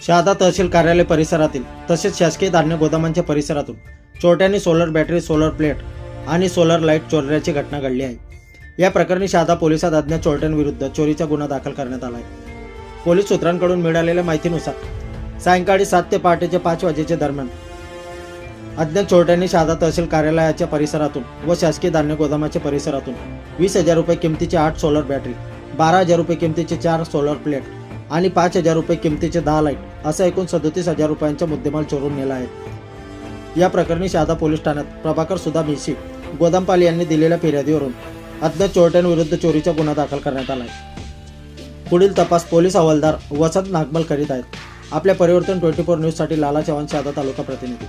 शहादा तहसील कार्यालय परिसरातील तसेच शासकीय धान्य गोदामांच्या परिसरातून चोरट्यांनी सोलर बॅटरी सोलर प्लेट आणि सोलर लाइट चोरल्याची घटना घडली आहे. या प्रकरणी शहादा पोलिसात अज्ञात चोरट्यांविरुद्ध चोरीचा गुन्हा दाखल करण्यात आला आहे. पोलीस सूत्रांकडून मिळालेल्या माहितीनुसार सायंकाळी सात ते पहाटेच्या पाच वाजेच्या दरम्यान अज्ञात चोरट्यांनी शहादा तहसील कार्यालयाच्या परिसरातून व शासकीय धान्य गोदामाच्या परिसरातून वीस हजार रुपये किमतीचे आठ सोलर बॅटरी बारा हजार रुपये किमतीचे चार सोलर प्लेट आणि पाच हजार रुपये किमतीचे दहा लाइट असा एकूण सदोतीस हजार रुपयांचा मुद्देमाल चोरून नेला आहे. या प्रकरणी शहादा पोलीस ठाण्यात प्रभाकर सुधा मिशी गोदामपाल यांनी दिलेल्या फिर्यादीवरून अज्ञात चोरट्यांविरुद्ध चोरीचा गुन्हा दाखल करण्यात आला आहे. पुढील तपास पोलीस हवालदार वसंत नागमल करीत आहेत. आपल्या परिवर्तन ट्वेंटी फोर न्यूजसाठी लाला चव्हाण शहादा तालुका प्रतिनिधी.